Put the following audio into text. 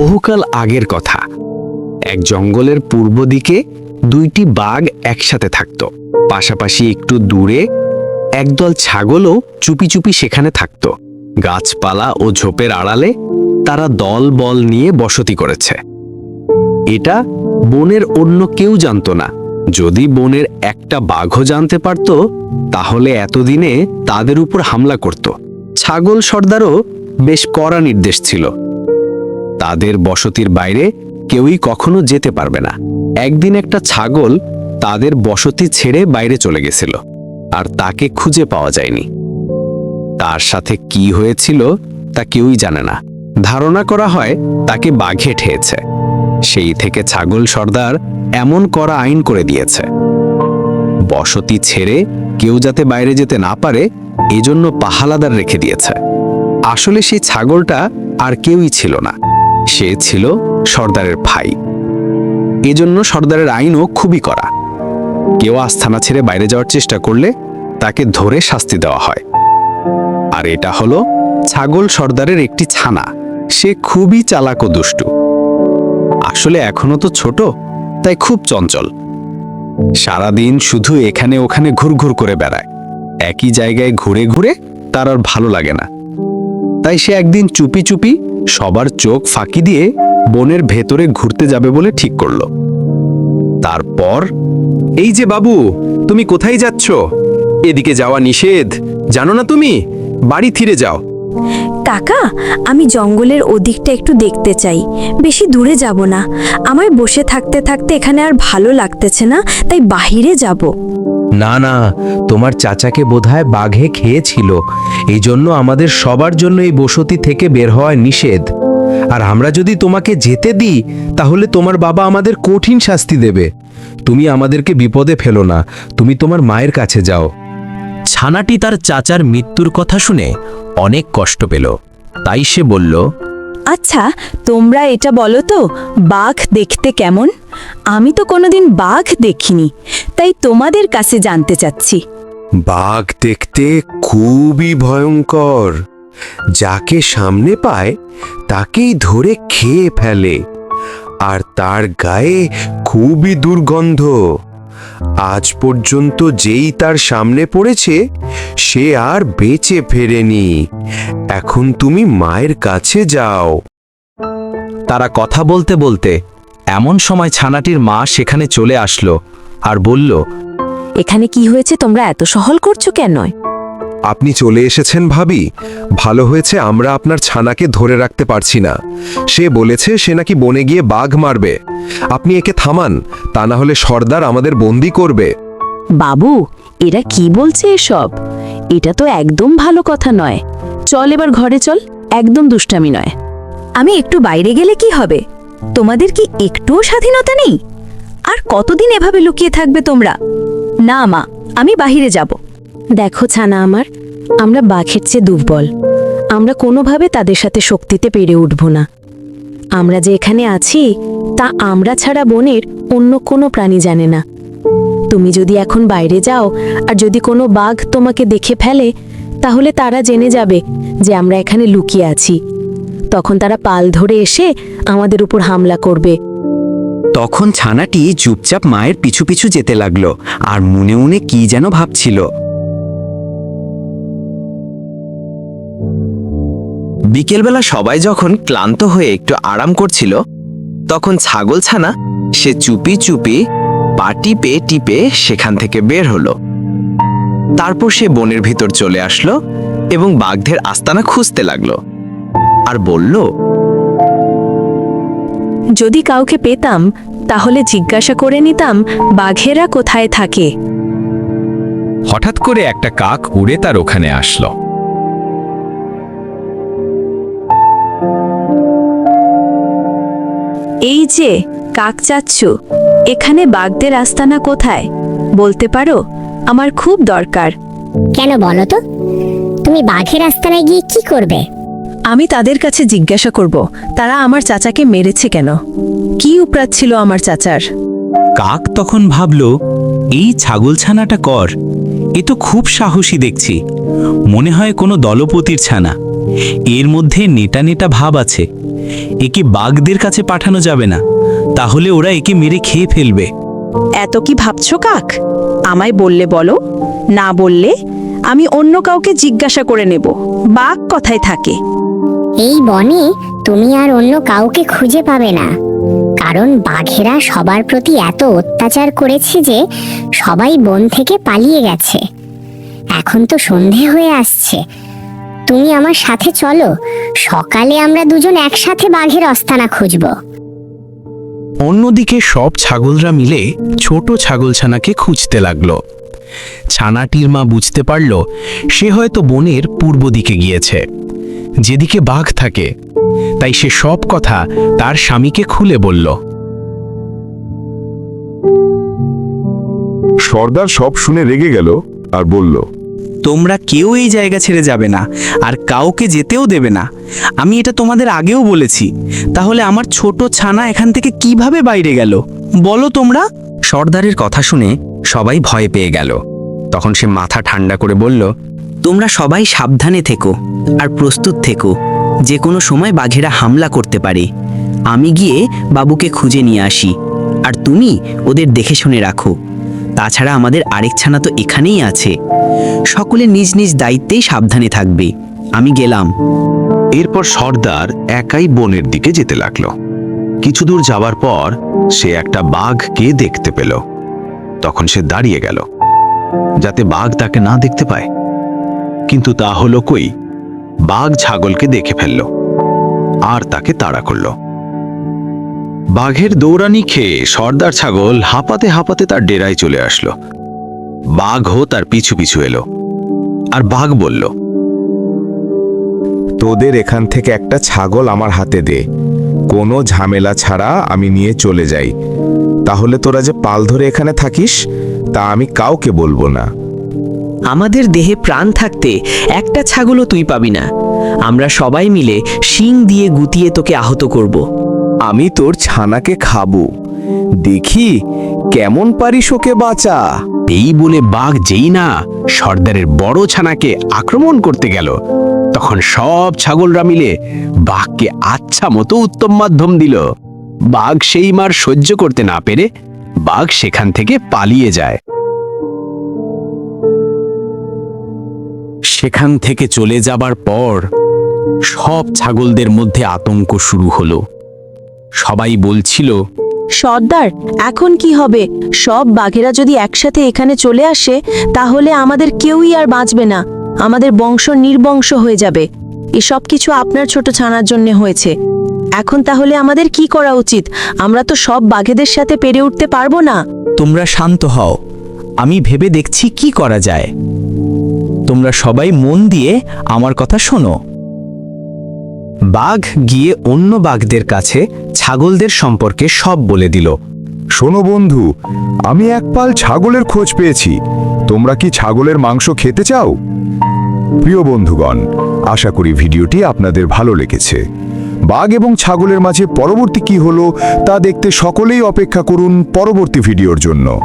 বহুকাল আগের কথা। এক জঙ্গলের পূর্ব দিকে দুইটি বাঘ একসাথে থাকত। পাশাপাশি একটু দূরে একদল ছাগলও চুপি চুপি সেখানে থাকত। গাছপালা ও ঝোপের আড়ালে তারা দল বল নিয়ে বসতি করেছে। এটা বনের অন্য কেউ জানতো না। যদি বনের একটা বাঘও জানতে পারত, তাহলে এতদিনে তাদের উপর হামলা করত। ছাগল সর্দারও বেশ কড়া নির্দেশ ছিল। তাদের বসতির বাইরে কেউই কখনো যেতে পারবে না। একদিন একটা ছাগল তাদের বসতি ছেড়ে বাইরে চলে গেছিল, আর তাকে খুঁজে পাওয়া যায়নি। তার সাথে কি হয়েছিল তা কেউই জানে না। ধারণা করা হয় তাকে বাঘে ঠেয়েছে। সেই থেকে ছাগল সর্দার এমন করা আইন করে দিয়েছে। বসতি ছেড়ে কেউ যাতে বাইরে যেতে না পারে, এজন্য পাহালাদার রেখে দিয়েছে। আসলে সেই ছাগলটা আর কেউই ছিল না। সে ছিল সর্দারের ভাই। এজন্য সর্দারের আইনও খুবই কড়া। কেউ আস্থানা ছেড়ে বাইরে যাওয়ার চেষ্টা করলে তাকে ধরে শাস্তি দেওয়া হয়। আর এটা হলো ছাগল সর্দারের একটি ছানা। সে খুবই চালাক ও দুষ্টু। আসলে এখনও তো ছোট, তাই খুব চঞ্চল। সারাদিন শুধু এখানে ওখানে ঘুরঘুর করে বেড়ায়। একই জায়গায় ঘুরে ঘুরে তার আর ভালো লাগে না। তাই সে একদিন চুপি চুপি সবার চোখ ফাঁকি দিয়ে বনের ভেতরে ঘুরতে যাবে বলে ঠিক করল। তারপর, এই যে বাবু, তুমি কোথায় যাচ্ছ? এদিকে যাওয়া নিষেধ। জানো না তুমি? বাড়ি ফিরে যাও। কাকা আমি জঙ্গলের ওদিকটা একটু দেখতে চাই। বেশি দূরে যাব না। আমায় বসে থাকতে থাকতে এখানে আর ভালো লাগতেছে না, তাই বাহিরে যাব। না না, তোমার চাচাকে বোধহয় বাঘে খেয়েছিল। এই জন্য আমাদের সবার জন্য এই বসতি থেকে বের হওয়া নিষেধ। আর আমরা যদি তোমাকে যেতে দিই, তাহলে তোমার বাবা আমাদের কঠিন শাস্তি দেবে। তুমি আমাদেরকে বিপদে ফেলো না। তুমি তোমার মায়ের কাছে যাও। ছানাটি তার চাচার মৃত্যুর কথা শুনে অনেক কষ্ট পেল। তাই সে বলল আচ্ছা তোমরা এটা বলো তো বাঘ দেখতে কেমন? আমি তো কোনোদিন বাঘ দেখিনি তাই তোমাদের কাছে জানতে চাচ্ছি। বাঘ দেখতে খুবই ভয়ঙ্কর। যাকে সামনে পায় তাকেই ধরে খেয়ে ফেলে আর তার গায়ে খুবই দুর্গন্ধ। আজ পর্যন্ত যেই তার সামনে পড়েছে সে আর বেঁচে ফেরেনি। এখন তুমি মায়ের কাছে যাও। তারা কথা বলতে বলতে এমন সময় ছানাটির মা সেখানে চলে আসলো আর বলল এখানে কি হয়েছে? তোমরা এত সহল করছ কেন? আপনি চলে এসেছেন ভাবি। ভালো হয়েছে আমরা আপনার ছানাকে ধরে রাখতে পারছি না। সে বলেছে সে নাকি বনে গিয়ে বাঘ মারবে। আপনি একে থামান, তা না হলে সর্দার আমাদের বন্দি করবে। বাবু, এরা কি বলছে এসব? এটা তো একদম ভালো কথা নয়। চল এবার ঘরে চল, একদম দুষ্টামি নয়। আমি একটু বাইরে গেলে কি হবে? তোমাদের কি একটুও স্বাধীনতা নেই? আর কতদিন এভাবে লুকিয়ে থাকবে তোমরা? না মা, আমি বাহিরে যাব। দেখো ছানা আমার, আমরা বাঘের চেয়ে দুর্বল। আমরা কোনোভাবে তাদের সাথে শক্তিতে পেরে উঠব না। আমরা যে এখানে আছি, তা আমরা ছাড়া বনের অন্য কোনো প্রাণী জানে না। তুমি যদি এখন বাইরে যাও, আর যদি কোনো বাঘ তোমাকে দেখে ফেলে, তাহলে তারা জেনে যাবে যে আমরা এখানে লুকিয়ে আছি। তখন তারা পাল ধরে এসে আমাদের উপর হামলা করবে। তখন ছানাটি চুপচাপ মায়ের পিছু পিছু যেতে লাগল, আর মনে মনে কি যেন ভাবছিল। বিকেলবেলা সবাই যখন ক্লান্ত হয়ে একটু আরাম করছিল তখন ছাগল ছানা সে চুপি চুপি পা টিপে টিপে সেখান থেকে বের হলো। তারপর সে বনের ভিতর চলে আসলো এবং বাঘদের আস্তানা খুঁজতে লাগল আর বলল যদি কাউকে পেতাম তাহলে জিজ্ঞাসা করে নিতাম বাঘেরা কোথায় থাকে। হঠাৎ করে একটা কাক উড়ে তার ওখানে আসলো। এই যে কাক চাচ্ছু এখানে বাঘদের আস্তানা কোথায়? বলতে পারো আমার খুব দরকার। কেন বলো তো? তুমি বাঘের আস্তানায় গিয়ে কি করবে? আমি তাদের কাছে জিজ্ঞাসা করব তারা আমার চাচাকে মেরেছে কেন? কি উপরাধ ছিল আমার চাচার? কাক তখন ভাবল এই ছাগলছানাটা কর এ তো খুব সাহসী দেখছি। মনে হয় কোনো দলপতির ছানা। এর মধ্যে নেটা নেটা ভাব আছে। একে বাঘদের কাছে পাঠানো যাবে না। তাহলে ওরা একে মেরে খেয়ে ফেলবে। এত কি ভাবছ কাক? আমায় বললে বলো না বললে আমি অন্য কাউকে জিজ্ঞাসা করে নেব। বাঘ কথায় থাকে। এই বনে তুমি আর অন্য কাউকে খুঁজে পাবে না। কারণ বাঘেরা সবার প্রতি এত অত্যাচার করেছে যে সবাই বন থেকে পালিয়ে গেছে। এখন তো সন্ধে হয়ে আসছে। তুমি আমার সাথে চলো। সকালে আমরা দুজন একসাথে বাঘের অস্তানা খুঁজবো। অন্যদিকে সব ছাগলরা মিলে ছোট ছাগলছানাকে খুঁজতে লাগল। ছানাটির মা বুঝতে পারল সে হয়তো বনের পূর্ব দিকে গিয়েছে। যেদিকে বাঘ থাকে তাই সে সব কথা তার স্বামীকে খুলে বলল। সর্দার সব শুনে রেগে গেল আর বলল তোমরা কেউ এই জায়গা ছেড়ে যাবে না আর কাউকে যেতেও দেবে না। আমি এটা তোমাদের আগেও বলেছি। তাহলে আমার ছোট ছানা এখান থেকে কীভাবে বাইরে গেল? বলো তোমরা। সর্দারের কথা শুনে সবাই ভয় পেয়ে গেল। তখন সে মাথা ঠান্ডা করে বলল তোমরা সবাই সাবধানে থেকো আর প্রস্তুত থেকো। যে কোনো সময় বাঘেরা হামলা করতে পারে। আমি গিয়ে বাবুকে খুঁজে নিয়ে আসি। আর তুমি ওদের দেখে শুনে রাখো। তাছাড়া আমাদের আরেক ছানা তো এখানেই আছে। সকলে নিজ নিজ দায়িত্বেই সাবধানে থাকবে। আমি গেলাম। এরপর সর্দার একাই বনের দিকে যেতে লাগল। কিছু দূর যাওয়ার পর সে একটা বাঘকে দেখতে পেল। তখন সে দাঁড়িয়ে গেল, যাতে বাঘ তাকে না দেখতে পায়। কিন্তু তা হলো কই? বাঘ ছাগলকে দেখে ফেলল, আর তাকে তাড়া করল। বাঘের দৌড়ানি খেয়ে সর্দার ছাগল হাঁপাতে হাঁপাতে তার ডেরায় চলে আসলো। বাঘও তার পিছু পিছু এলো আর বাঘ বলল তোদের এখান থেকে একটা ছাগল আমার হাতে দে। কোনো ঝামেলা ছাড়া আমি নিয়ে চলে যাই। তাহলে তোরা যে পাল ধরে এখানে থাকিস তা আমি কাউকে বলব না। আমাদের দেহে প্রাণ থাকতে একটা ছাগলও তুই পাবি না। আমরা সবাই মিলে শিং দিয়ে গুতিয়ে তোকে আহত করব। আমি তোর ছানাকে খাব। দেখি কেমন পারিস ওকে বাঁচা। এই বলে বাঘ যেই না সর্দারের বড় ছানাকে আক্রমণ করতে গেল। তখন সব ছাগলরা মিলে বাঘকে আচ্ছা মতো উত্তম মাধ্যম দিল। বাঘ সেই মার সহ্য করতে না পেরে বাঘ সেখান থেকে পালিয়ে যায়। সেখান থেকে চলে যাবার পর সব ছাগলদের মধ্যে আতঙ্ক শুরু হলো। সবাই বলছিল সর্দার এখন কি হবে? সব বাঘেরা যদি একসাথে এখানে চলে আসে তাহলে আমাদের কেউই আর বাঁচবে না। আমাদের বংশ নির্বংশ হয়ে যাবে। এসব কিছু আপনার ছোট ছানার জন্য হয়েছে। এখন তাহলে আমাদের কি করা উচিত? আমরা তো সব বাঘেদের সাথে পেরে উঠতে পারব না। তোমরা শান্ত হও। আমি ভেবে দেখছি কি করা যায়। তোমরা সবাই মন দিয়ে আমার কথা শোনো। বাঘ গিয়ে অন্য বাঘদের কাছে ছাগলদের সম্পর্কে সব বলে দিল। শোনো বন্ধু, আমি এক পাল ছাগলের খোঁজ পেয়েছি। তোমরা কি ছাগলের মাংস খেতে চাও? প্রিয় বন্ধুগণ, আশা করি ভিডিওটি আপনাদের ভালো লেগেছে। বাঘ এবং ছাগলের মাঝে পরবর্তী কি হলো, তা দেখতে সকলেই অপেক্ষা করুন পরবর্তী ভিডিওর জন্য।